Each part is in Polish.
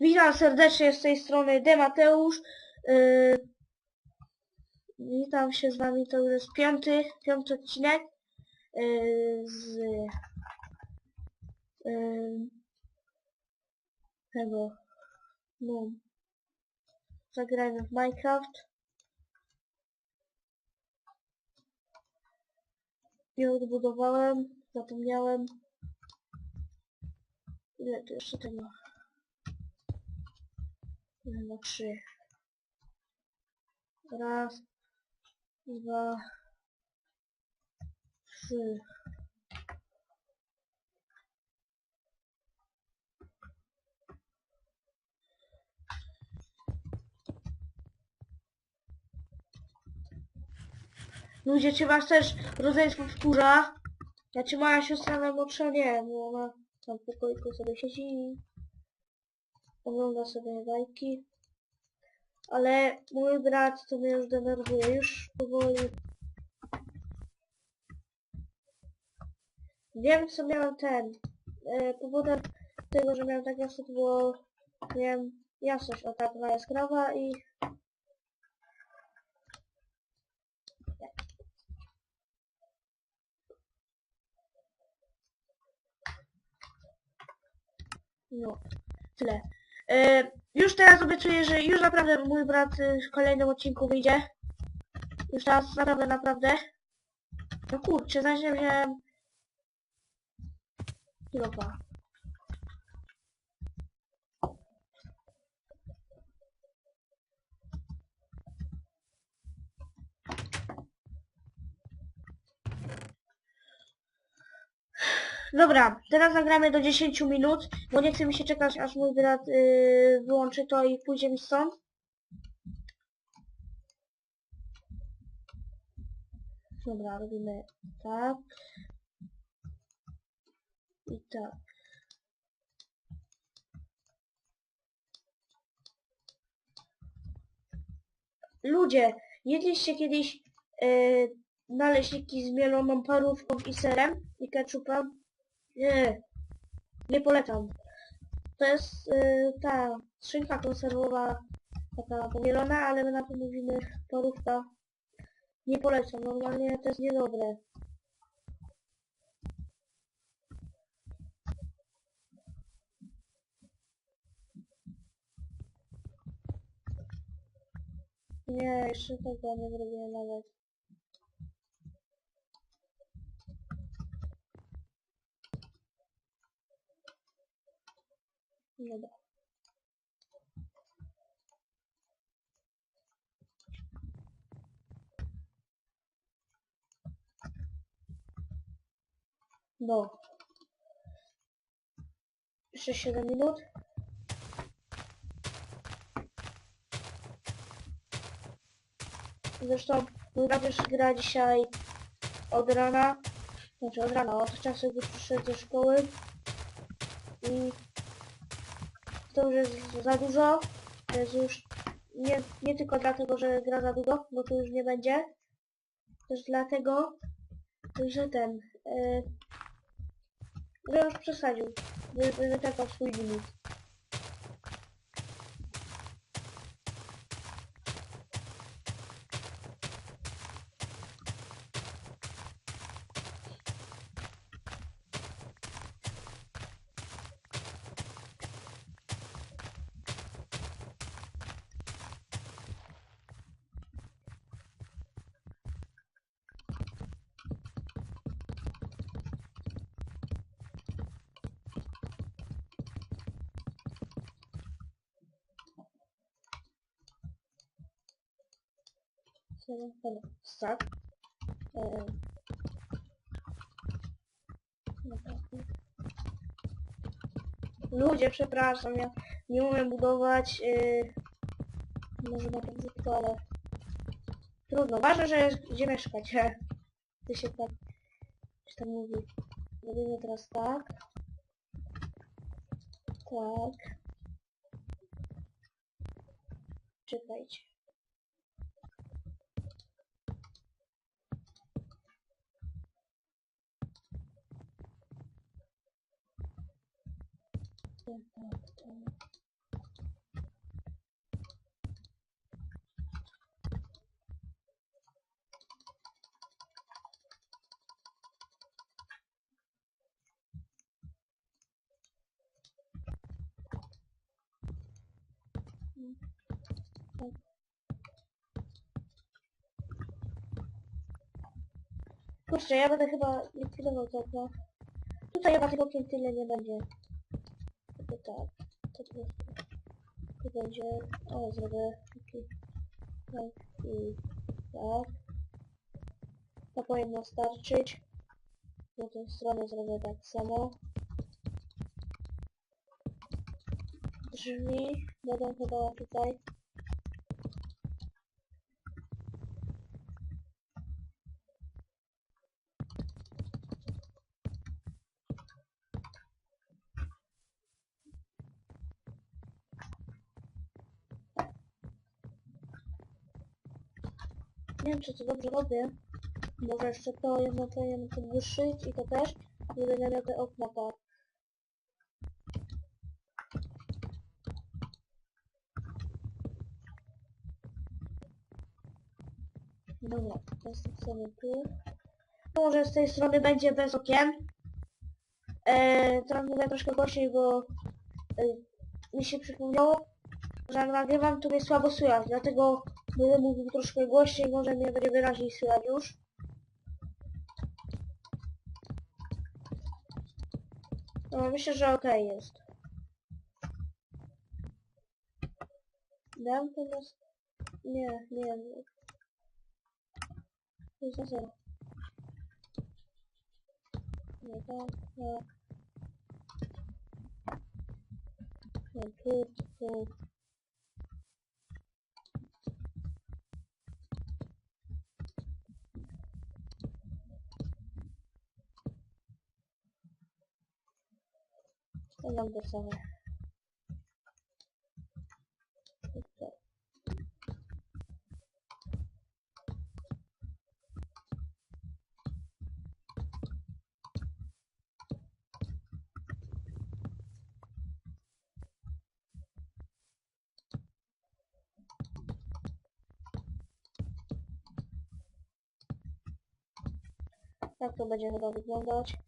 Witam serdecznie z tej strony Demateusz. Yy, witam się z wami, to już jest piąty, piąty odcinek yy, z yy, tego no zagrajmy w Minecraft. Nie odbudowałem, zapomniałem. Ile tu jeszcze tego? Chyba trzy. Raz, dwa, trzy. Ludzie, czy was też rodzeństwo wkurza? Ja czy moja siostra najmłodsza nie, bo ona tam w pokoiku sobie siedzi ogląda sobie bajki. Ale mój brat to mnie już denerwuje, już powoli. Wiem co miałem ten. E, powodem tego, że miałem tak jasno, to było miałem jasność o tak jaskrawa i No, tyle. E, już teraz obiecuję, że już naprawdę mój brat y, w kolejnym odcinku wyjdzie. Już teraz naprawdę, naprawdę. No kurczę, znaczy wziąłem... Kilofa. Dobra, teraz nagramy do 10 minut, bo nie chce mi się czekać, aż mój brat yy, wyłączy to i pójdzie mi stąd. Dobra, robimy tak. I tak. Ludzie, jedliście kiedyś yy, naleśniki z mieloną parówką i serem i ketchupem? Nie, nie polecam. To jest yy, ta szynka konserwowa, taka pomielona, ale my na to mówimy parówka. Nie polecam, normalnie to jest niedobre. Nie, jeszcze tego nie zrobiłem nawet. Dobra. No. Jeszcze 7 minut. Zresztą już gra dzisiaj od rana. Znaczy od rana, od czasu gdy przyszedł ze szkoły. I to już jest za dużo. To jest już nie, nie tylko dlatego, że gra za długo, bo to już nie będzie. Też dlatego, że ten... Yy, że już przesadził. Wy, wy, wyczerpał swój limit. Eee. Dobra. Ludzie, przepraszam, ja nie umiem budować. Yy, może na brzydko, ale trudno. Ważne, że jest gdzie mieszkać. Ty się tak, się tam mówi. Robimy teraz tak. Tak. Czekajcie. Kurczę, ja będę chyba likwidował to okno. Tutaj chyba tylko tyle nie będzie. Tak. Po prostu. Tu będzie... O, zrobię taki... Tak i tak. To powinno starczyć. Na tę stronę zrobię tak samo. Drzwi będą chyba tutaj. Nie wiem, czy to dobrze robię. Może jeszcze to jedno powinienem podwyższyć i to też. Nie będę te okna tak. Dobra, teraz tak sobie tu. Może z tej strony będzie bez okien. Eee, teraz mówię troszkę głośniej, bo e, mi się przypomniało, że nagrywam, to mnie słabo słychać, dlatego będę mówił troszkę głośniej, może mnie będzie wyraźniej słychać już. No, myślę, że okej jest. Dam teraz... Nie, nie. To jest na zero. Nie, tak, tak. No, tu, tu. To nam to same. Tutaj. Tak to będzie chyba wyglądać.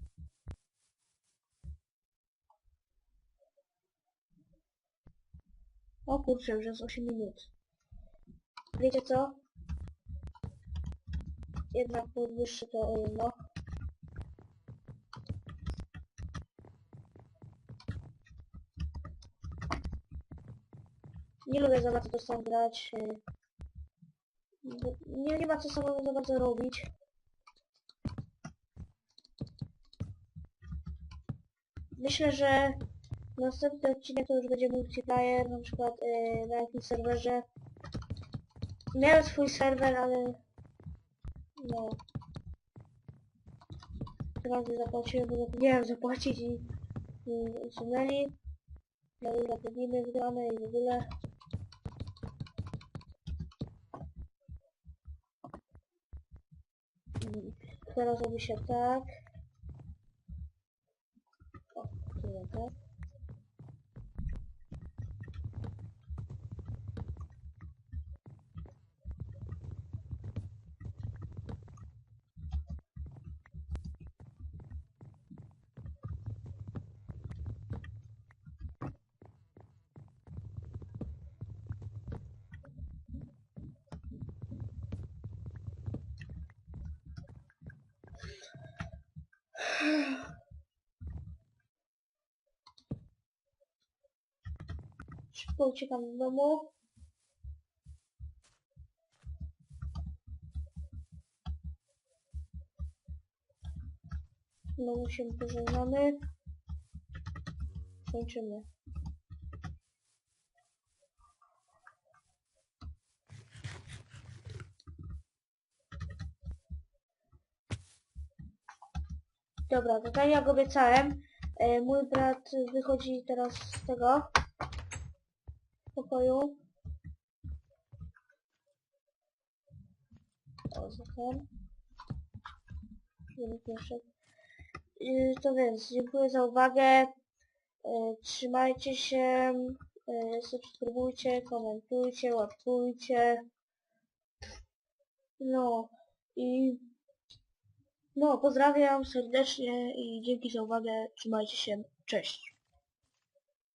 O kurczę, już jest 8 minut. Wiecie co? Jednak podwyższy to o jedno. Nie lubię za bardzo to sam grać. y, Nie, nie ma co samemu za bardzo robić. Myślę, że następny odcinek to już będzie multiplayer, na przykład yy, na jakimś serwerze. Miałem swój serwer, ale no. Teraz zapłaciłem, bo zapomniałem zapłacić i yy, usunęli. No i wygrane i w Teraz robi się tak. O, tak. Szybko uciekam do domu. Znowu się pożegnamy. Kończymy. Dobra, to tak jak obiecałem, e, mój brat wychodzi teraz z tego pokoju. O. Yy, To więc, dziękuję za uwagę. Yy, Trzymajcie się. yy, Subskrybujcie, komentujcie, łapkujcie. No i no, pozdrawiam serdecznie i dzięki za uwagę. Trzymajcie się. Cześć.